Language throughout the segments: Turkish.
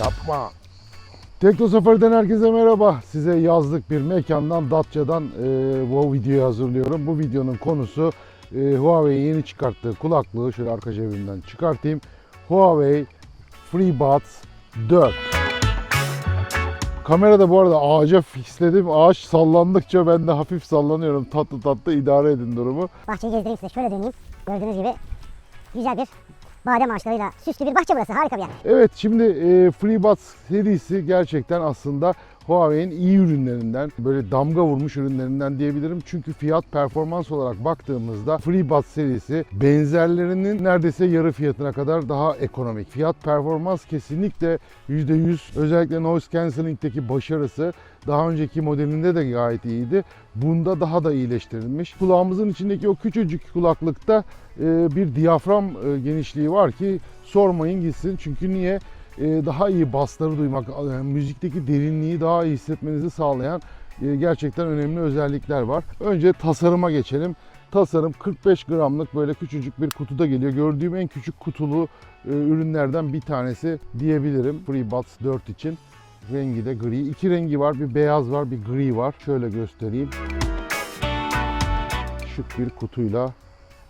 Yapma. Tekno Safari'den herkese merhaba. Size yazlık bir mekandan Datça'dan e, bu videoyu hazırlıyorum. Bu videonun konusu e, Huawei'nin yeni çıkarttığı kulaklığı şöyle arka cebimden çıkartayım. Huawei FreeBuds 4. Kamerada bu arada ağaca fixledim. Ağaç sallandıkça ben de hafif sallanıyorum. Tatlı tatlı idare edin durumu. Bahçeyi gezdireyim size. Şöyle döneyim. Gördüğünüz gibi güzel bir badem ağaçlarıyla süslü bir bahçe burası. Harika bir yer. Evet şimdi e, FreeBuds serisi gerçekten aslında Huawei'nin iyi ürünlerinden, böyle damga vurmuş ürünlerinden diyebilirim. Çünkü fiyat performans olarak baktığımızda FreeBuds serisi benzerlerinin neredeyse yarı fiyatına kadar daha ekonomik. Fiyat performans kesinlikle %100 özellikle noise cancelling'deki başarısı daha önceki modelinde de gayet iyiydi. Bunda daha da iyileştirilmiş. Kulağımızın içindeki o küçücük kulaklıkta e, bir diyafram e, genişliği var ki sormayın gitsin. Çünkü niye? E, daha iyi basları duymak, e, müzikteki derinliği daha iyi hissetmenizi sağlayan e, gerçekten önemli özellikler var. Önce tasarıma geçelim. Tasarım 45 gramlık böyle küçücük bir kutuda geliyor. Gördüğüm en küçük kutulu ürünlerden bir tanesi diyebilirim FreeBuds 4 için. Rengi de gri. İki rengi var. Bir beyaz var, bir gri var. Şöyle göstereyim. Şık bir kutuyla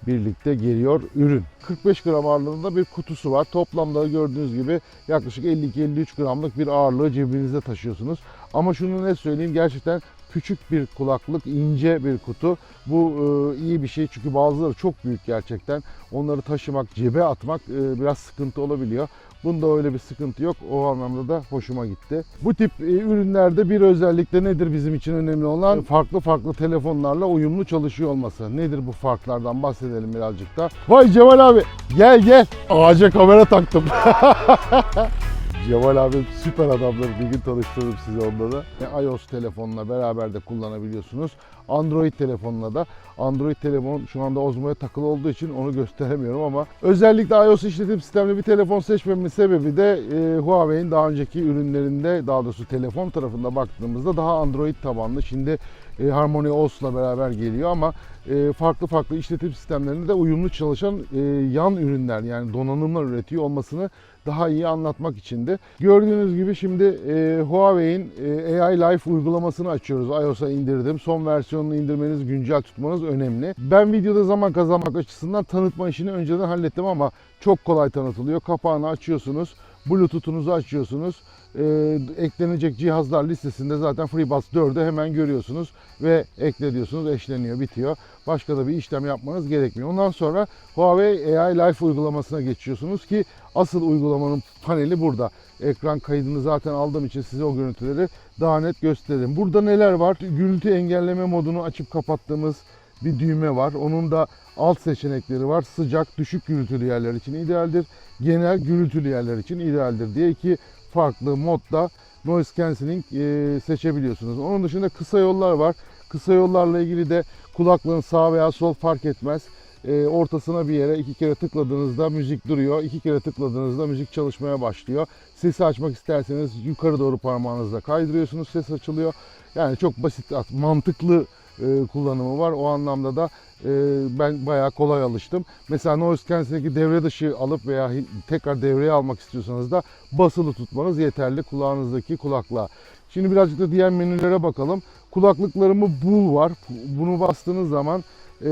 birlikte geliyor ürün. 45 gram ağırlığında bir kutusu var. Toplamda gördüğünüz gibi yaklaşık 52-53 gramlık bir ağırlığı cebinizde taşıyorsunuz. Ama şunu ne söyleyeyim gerçekten küçük bir kulaklık, ince bir kutu. Bu e, iyi bir şey çünkü bazıları çok büyük gerçekten. Onları taşımak, cebe atmak e, biraz sıkıntı olabiliyor. Bunda öyle bir sıkıntı yok. O anlamda da hoşuma gitti. Bu tip e, ürünlerde bir özellik de nedir bizim için önemli olan? Farklı farklı telefonlarla uyumlu çalışıyor olması. Nedir bu farklardan bahsedelim birazcık da. Vay Cemal abi gel gel. Ağaca kamera taktım. Cemal abi süper adamdır. Bir gün tanıştırırım sizi onunla da. E, iOS telefonla beraber de kullanabiliyorsunuz. Android telefonla da. Android telefon şu anda Osmo'ya takılı olduğu için onu gösteremiyorum ama özellikle iOS işletim sistemli bir telefon seçmemin sebebi de e, Huawei'nin daha önceki ürünlerinde daha doğrusu telefon tarafında baktığımızda daha Android tabanlı. Şimdi e, Harmony OS'la beraber geliyor ama e, farklı farklı işletim sistemlerinde de uyumlu çalışan e, yan ürünler yani donanımlar üretiyor olmasını daha iyi anlatmak içindi. Gördüğünüz gibi şimdi e, Huawei'in e, AI Life uygulamasını açıyoruz. iOS'a indirdim. Son versiyonunu indirmeniz, güncel tutmanız önemli. Ben videoda zaman kazanmak açısından tanıtma işini önceden hallettim ama çok kolay tanıtılıyor. Kapağını açıyorsunuz. Bluetooth'unuzu açıyorsunuz. E, eklenecek cihazlar listesinde zaten FreeBuds 4'ü hemen görüyorsunuz ve ekle diyorsunuz eşleniyor bitiyor. Başka da bir işlem yapmanız gerekmiyor. Ondan sonra Huawei AI Life uygulamasına geçiyorsunuz ki asıl uygulamanın paneli burada. Ekran kaydını zaten aldığım için size o görüntüleri daha net göstereyim. Burada neler var? Gürültü engelleme modunu açıp kapattığımız bir düğme var. Onun da alt seçenekleri var. Sıcak, düşük gürültülü yerler için idealdir. Genel gürültülü yerler için idealdir diye iki farklı modda noise cancelling e, seçebiliyorsunuz. Onun dışında kısa yollar var. Kısa yollarla ilgili de kulaklığın sağ veya sol fark etmez. E, ortasına bir yere iki kere tıkladığınızda müzik duruyor. iki kere tıkladığınızda müzik çalışmaya başlıyor. Sesi açmak isterseniz yukarı doğru parmağınızla kaydırıyorsunuz. Ses açılıyor. Yani çok basit, mantıklı e, kullanımı var. O anlamda da e, ben bayağı kolay alıştım. Mesela noise cancelling'i devre dışı alıp veya tekrar devreye almak istiyorsanız da basılı tutmanız yeterli kulağınızdaki kulaklığa. Şimdi birazcık da diğer menülere bakalım. Kulaklıklarımı bul var. Bunu bastığınız zaman e,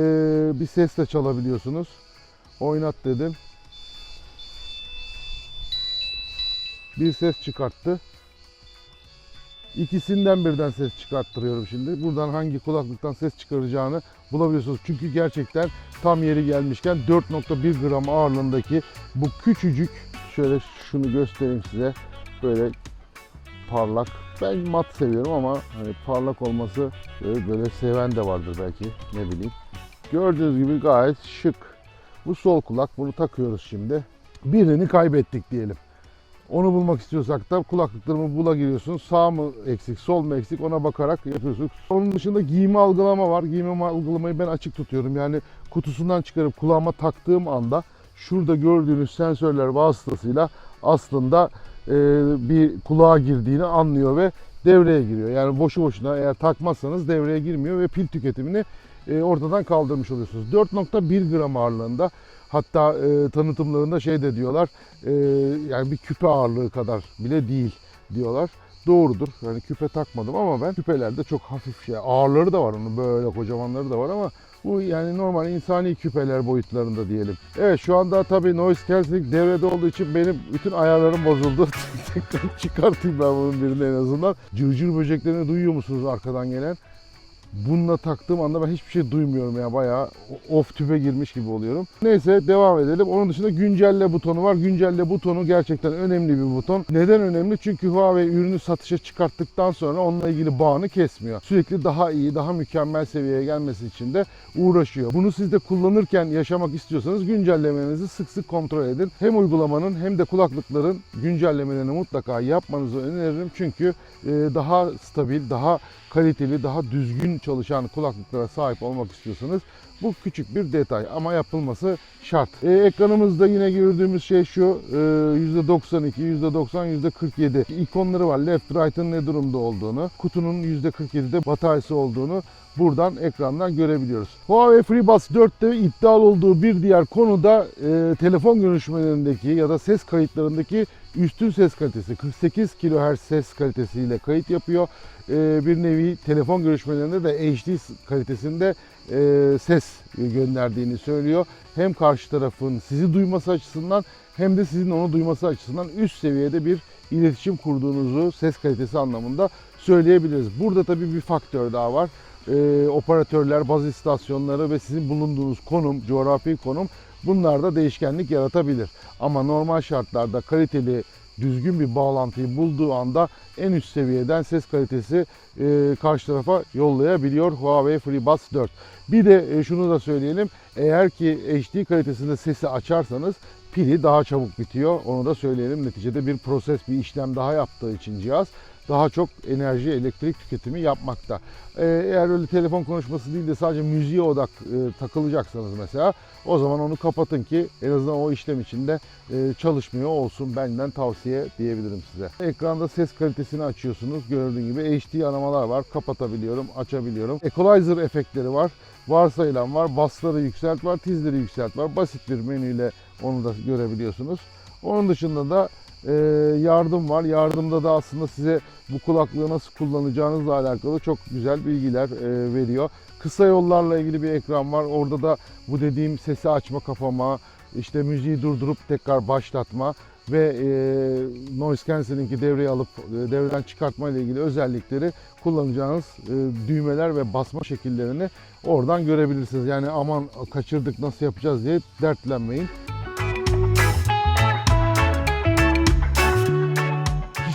bir sesle çalabiliyorsunuz. Oynat dedim. Bir ses çıkarttı. İkisinden birden ses çıkarttırıyorum şimdi. Buradan hangi kulaklıktan ses çıkaracağını bulabiliyorsunuz. Çünkü gerçekten tam yeri gelmişken 4.1 gram ağırlığındaki bu küçücük şöyle şunu göstereyim size. Böyle parlak. Ben mat seviyorum ama hani parlak olması böyle, böyle seven de vardır belki ne bileyim. Gördüğünüz gibi gayet şık. Bu sol kulak bunu takıyoruz şimdi. Birini kaybettik diyelim. Onu bulmak istiyorsak da kulaklıklarımı bula giriyorsunuz. Sağ mı eksik, sol mu eksik ona bakarak yapıyorsunuz. Onun dışında giyimi algılama var. Giyimi algılamayı ben açık tutuyorum. Yani kutusundan çıkarıp kulağıma taktığım anda şurada gördüğünüz sensörler vasıtasıyla aslında e, bir kulağa girdiğini anlıyor ve devreye giriyor. Yani boşu boşuna eğer takmazsanız devreye girmiyor ve pil tüketimini e, ortadan kaldırmış oluyorsunuz. 4.1 gram ağırlığında hatta e, tanıtımlarında şey de diyorlar e, yani bir küpe ağırlığı kadar bile değil diyorlar. Doğrudur. Yani küpe takmadım ama ben küpelerde çok hafif şey. Ağırları da var onun böyle kocamanları da var ama bu yani normal insani küpeler boyutlarında diyelim. Evet şu anda tabii noise cancelling devrede olduğu için benim bütün ayarlarım bozuldu. Tekrar çıkartayım ben bunun birini en azından. Cırcır böceklerini duyuyor musunuz arkadan gelen? Bununla taktığım anda ben hiçbir şey duymuyorum ya bayağı off tüpe girmiş gibi oluyorum. Neyse devam edelim. Onun dışında güncelle butonu var. Güncelle butonu gerçekten önemli bir buton. Neden önemli? Çünkü Huawei ürünü satışa çıkarttıktan sonra onunla ilgili bağını kesmiyor. Sürekli daha iyi, daha mükemmel seviyeye gelmesi için de uğraşıyor. Bunu siz de kullanırken yaşamak istiyorsanız güncellemenizi sık sık kontrol edin. Hem uygulamanın hem de kulaklıkların güncellemelerini mutlaka yapmanızı öneririm. Çünkü e, daha stabil, daha kaliteli, daha düzgün çalışan kulaklıklara sahip olmak istiyorsanız bu küçük bir detay ama yapılması şart. E, ekranımızda yine gördüğümüz şey şu e, %92, %90, %47 ikonları var. Left, right'ın ne durumda olduğunu, kutunun %47'de bataryası olduğunu buradan ekrandan görebiliyoruz. Huawei FreeBuds 4'te iddialı olduğu bir diğer konu da e, telefon görüşmelerindeki ya da ses kayıtlarındaki üstün ses kalitesi. 48 kHz ses kalitesiyle kayıt yapıyor. E, bir nevi telefon görüşmelerinde de HD kalitesinde e, ses gönderdiğini söylüyor. Hem karşı tarafın sizi duyması açısından hem de sizin onu duyması açısından üst seviyede bir iletişim kurduğunuzu ses kalitesi anlamında söyleyebiliriz. Burada tabii bir faktör daha var. E, operatörler, baz istasyonları ve sizin bulunduğunuz konum, coğrafi konum bunlar da değişkenlik yaratabilir. Ama normal şartlarda kaliteli, düzgün bir bağlantıyı bulduğu anda en üst seviyeden ses kalitesi e, karşı tarafa yollayabiliyor Huawei FreeBuds 4. Bir de e, şunu da söyleyelim. Eğer ki HD kalitesinde sesi açarsanız pili daha çabuk bitiyor. Onu da söyleyelim. Neticede bir proses, bir işlem daha yaptığı için cihaz daha çok enerji, elektrik tüketimi yapmakta. Ee, eğer öyle telefon konuşması değil de sadece müziğe odak e, takılacaksanız mesela o zaman onu kapatın ki en azından o işlem içinde e, çalışmıyor olsun benden tavsiye diyebilirim size. Ekranda ses kalitesini açıyorsunuz. Gördüğün gibi HD aramalar var. Kapatabiliyorum, açabiliyorum. Equalizer efektleri var. Varsayılan var. Bassları yükselt var, tizleri yükselt var. Basit bir menüyle onu da görebiliyorsunuz. Onun dışında da e, yardım var. Yardımda da aslında size bu kulaklığı nasıl kullanacağınızla alakalı çok güzel bilgiler e, veriyor. Kısa yollarla ilgili bir ekran var. Orada da bu dediğim sesi açma kapama, işte müziği durdurup tekrar başlatma ve e, noise cancelling'i devreye alıp e, devreden çıkartma ile ilgili özellikleri kullanacağınız e, düğmeler ve basma şekillerini oradan görebilirsiniz. Yani aman kaçırdık nasıl yapacağız diye dertlenmeyin.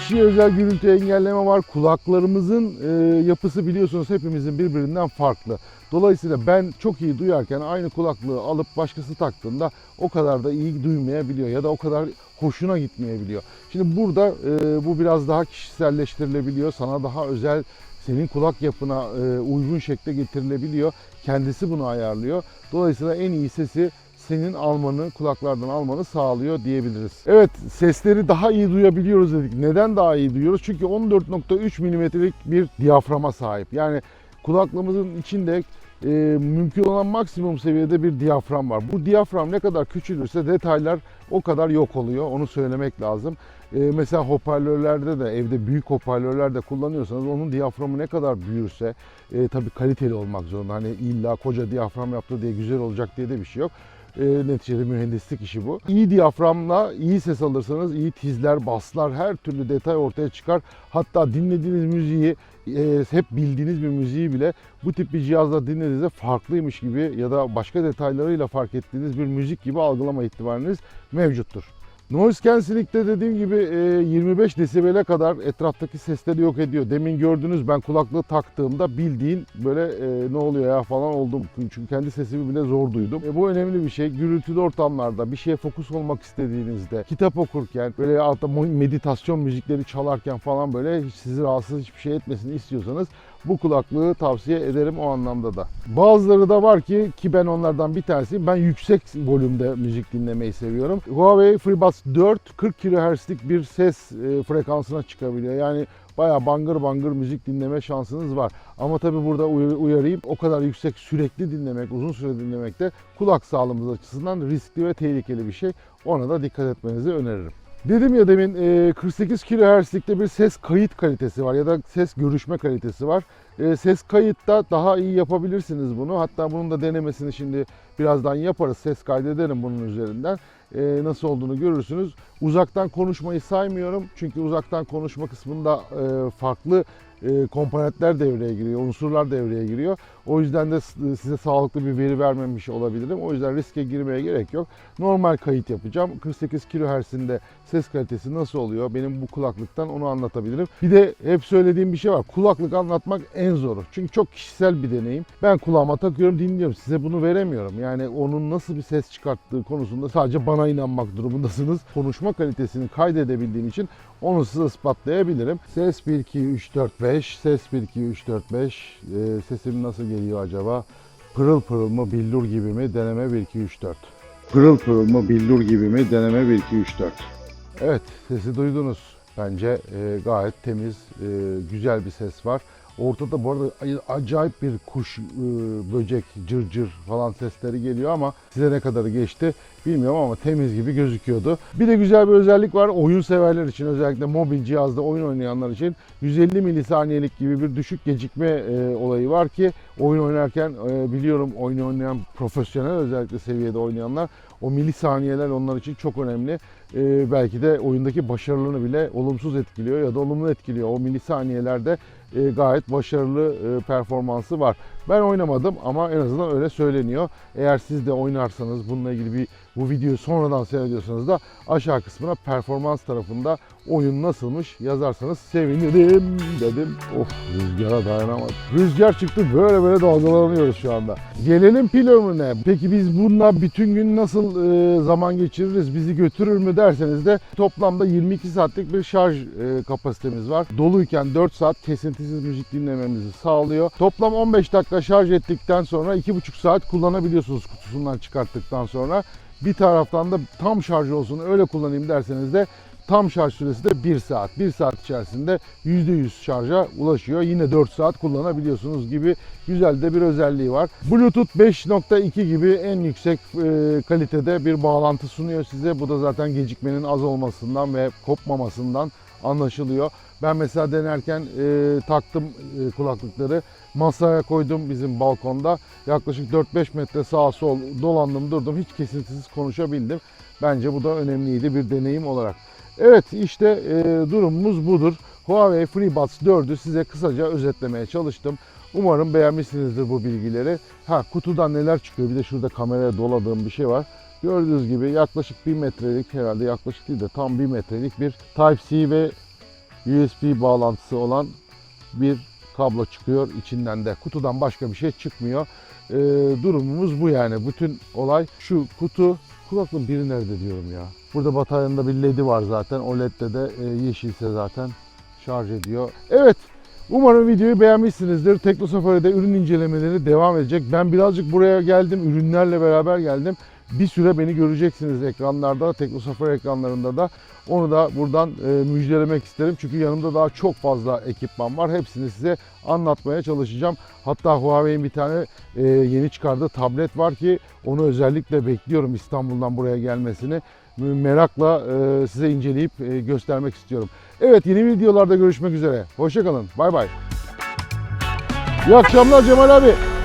Kişiye özel gürültü engelleme var. Kulaklarımızın e, yapısı biliyorsunuz hepimizin birbirinden farklı. Dolayısıyla ben çok iyi duyarken aynı kulaklığı alıp başkası taktığında o kadar da iyi duymayabiliyor ya da o kadar hoşuna gitmeyebiliyor. Şimdi burada e, bu biraz daha kişiselleştirilebiliyor. Sana daha özel senin kulak yapına e, uygun şekilde getirilebiliyor. Kendisi bunu ayarlıyor. Dolayısıyla en iyi sesi senin almanı, kulaklardan almanı sağlıyor diyebiliriz. Evet, sesleri daha iyi duyabiliyoruz dedik. Neden daha iyi duyuyoruz? Çünkü 14.3 milimetrelik bir diyaframa sahip. Yani kulaklığımızın içinde e, mümkün olan maksimum seviyede bir diyafram var. Bu diyafram ne kadar küçülürse detaylar o kadar yok oluyor. Onu söylemek lazım. E, mesela hoparlörlerde de evde büyük hoparlörlerde kullanıyorsanız onun diyaframı ne kadar büyürse e, tabii kaliteli olmak zorunda. Hani illa koca diyafram yaptı diye güzel olacak diye de bir şey yok. E, neticede mühendislik işi bu. İyi diyaframla iyi ses alırsanız iyi tizler, baslar, her türlü detay ortaya çıkar. Hatta dinlediğiniz müziği, e, hep bildiğiniz bir müziği bile bu tip bir cihazla dinlediğinizde farklıymış gibi ya da başka detaylarıyla fark ettiğiniz bir müzik gibi algılama ihtimaliniz mevcuttur. Noise Cancelling'de dediğim gibi e, 25 desibele kadar etraftaki sesleri yok ediyor. Demin gördünüz ben kulaklığı taktığımda bildiğin böyle e, ne oluyor ya falan oldum. Çünkü kendi sesimi bile zor duydum. E, bu önemli bir şey. Gürültülü ortamlarda bir şeye fokus olmak istediğinizde, kitap okurken, böyle altta meditasyon müzikleri çalarken falan böyle hiç sizi rahatsız hiçbir şey etmesini istiyorsanız bu kulaklığı tavsiye ederim o anlamda da. Bazıları da var ki ki ben onlardan bir tanesiyim. Ben yüksek volümde müzik dinlemeyi seviyorum. Huawei FreeBuds 4 40 kHz'lik bir ses e, frekansına çıkabiliyor. Yani bayağı bangır bangır müzik dinleme şansınız var. Ama tabii burada uy- uyarayım o kadar yüksek sürekli dinlemek, uzun süre dinlemek de kulak sağlığımız açısından riskli ve tehlikeli bir şey. Ona da dikkat etmenizi öneririm. Dedim ya demin e, 48 kHz'likte bir ses kayıt kalitesi var ya da ses görüşme kalitesi var. E, Ses kayıtta daha iyi yapabilirsiniz bunu. Hatta bunun da denemesini şimdi birazdan yaparız. Ses kaydederim bunun üzerinden. E, Nasıl olduğunu görürsünüz. Uzaktan konuşmayı saymıyorum. Çünkü uzaktan konuşma kısmında e, farklı e, komponentler devreye giriyor, unsurlar devreye giriyor. O yüzden de size sağlıklı bir veri vermemiş olabilirim. O yüzden riske girmeye gerek yok. Normal kayıt yapacağım. 48 kHz'inde ses kalitesi nasıl oluyor? Benim bu kulaklıktan onu anlatabilirim. Bir de hep söylediğim bir şey var. Kulaklık anlatmak en zoru. Çünkü çok kişisel bir deneyim. Ben kulağıma takıyorum, dinliyorum. Size bunu veremiyorum. Yani onun nasıl bir ses çıkarttığı konusunda sadece bana inanmak durumundasınız. Konuşma kalitesini kaydedebildiğim için onu size ispatlayabilirim. Ses 1 2 3 4 5. Ses 1 2 3 4 5. Ee, sesim nasıl geliyor acaba? Pırıl pırıl mı, billur gibi mi? Deneme 1 2 3 4. Pırıl pırıl mı, billur gibi mi? Deneme 1 2 3 4. Evet, sesi duydunuz. Bence e, gayet temiz, e, güzel bir ses var. Ortada bu arada acayip bir kuş, e, böcek, cırcır cır falan sesleri geliyor ama size ne kadarı geçti bilmiyorum ama temiz gibi gözüküyordu. Bir de güzel bir özellik var oyun severler için özellikle mobil cihazda oyun oynayanlar için 150 milisaniyelik gibi bir düşük gecikme e, olayı var ki oyun oynarken e, biliyorum oyun oynayan profesyonel özellikle seviyede oynayanlar o milisaniyeler onlar için çok önemli. Belki de oyundaki başarılarını bile olumsuz etkiliyor ya da olumlu etkiliyor. O milisaniyelerde e, gayet başarılı e, performansı var. Ben oynamadım ama en azından öyle söyleniyor. Eğer siz de oynarsanız bununla ilgili bir bu videoyu sonradan seyrediyorsanız da aşağı kısmına performans tarafında oyun nasılmış yazarsanız sevinirim dedim. Of rüzgara dayanamadım. Rüzgar çıktı böyle böyle dalgalanıyoruz şu anda. Gelelim pil ömrüne. Peki biz bununla bütün gün nasıl e, zaman geçiririz? Bizi götürür mü derseniz de toplamda 22 saatlik bir şarj e, kapasitemiz var. Doluyken 4 saat kesintisiz müzik dinlememizi sağlıyor. Toplam 15 dakika şarj ettikten sonra 2,5 saat kullanabiliyorsunuz kutusundan çıkarttıktan sonra. Bir taraftan da tam şarj olsun öyle kullanayım derseniz de tam şarj süresi de 1 saat. 1 saat içerisinde %100 şarja ulaşıyor. Yine 4 saat kullanabiliyorsunuz gibi güzel de bir özelliği var. Bluetooth 5.2 gibi en yüksek e, kalitede bir bağlantı sunuyor size. Bu da zaten gecikmenin az olmasından ve kopmamasından anlaşılıyor. Ben mesela denerken e, taktım e, kulaklıkları masaya koydum bizim balkonda. Yaklaşık 4-5 metre sağa sol dolandım durdum. Hiç kesintisiz konuşabildim. Bence bu da önemliydi bir deneyim olarak. Evet işte e, durumumuz budur. Huawei FreeBuds 4'ü size kısaca özetlemeye çalıştım. Umarım beğenmişsinizdir bu bilgileri. Ha kutudan neler çıkıyor bir de şurada kameraya doladığım bir şey var. Gördüğünüz gibi yaklaşık 1 metrelik herhalde yaklaşık değil de tam 1 metrelik bir Type-C ve USB bağlantısı olan bir kablo çıkıyor içinden de. Kutudan başka bir şey çıkmıyor. Ee, durumumuz bu yani. Bütün olay şu kutu. Kulaklığın biri nerede diyorum ya. Burada bataryanın bir ledi var zaten. O ledde de e, yeşilse zaten şarj ediyor. Evet. Umarım videoyu beğenmişsinizdir. Tekno Safari'de ürün incelemeleri devam edecek. Ben birazcık buraya geldim. Ürünlerle beraber geldim. Bir süre beni göreceksiniz ekranlarda, Tekno Safari ekranlarında da. Onu da buradan e, müjdelemek isterim. Çünkü yanımda daha çok fazla ekipman var. Hepsini size anlatmaya çalışacağım. Hatta Huawei'in bir tane e, yeni çıkardığı tablet var ki onu özellikle bekliyorum İstanbul'dan buraya gelmesini. Merakla e, size inceleyip e, göstermek istiyorum. Evet yeni videolarda görüşmek üzere. Hoşçakalın. Bay bay. İyi akşamlar Cemal abi.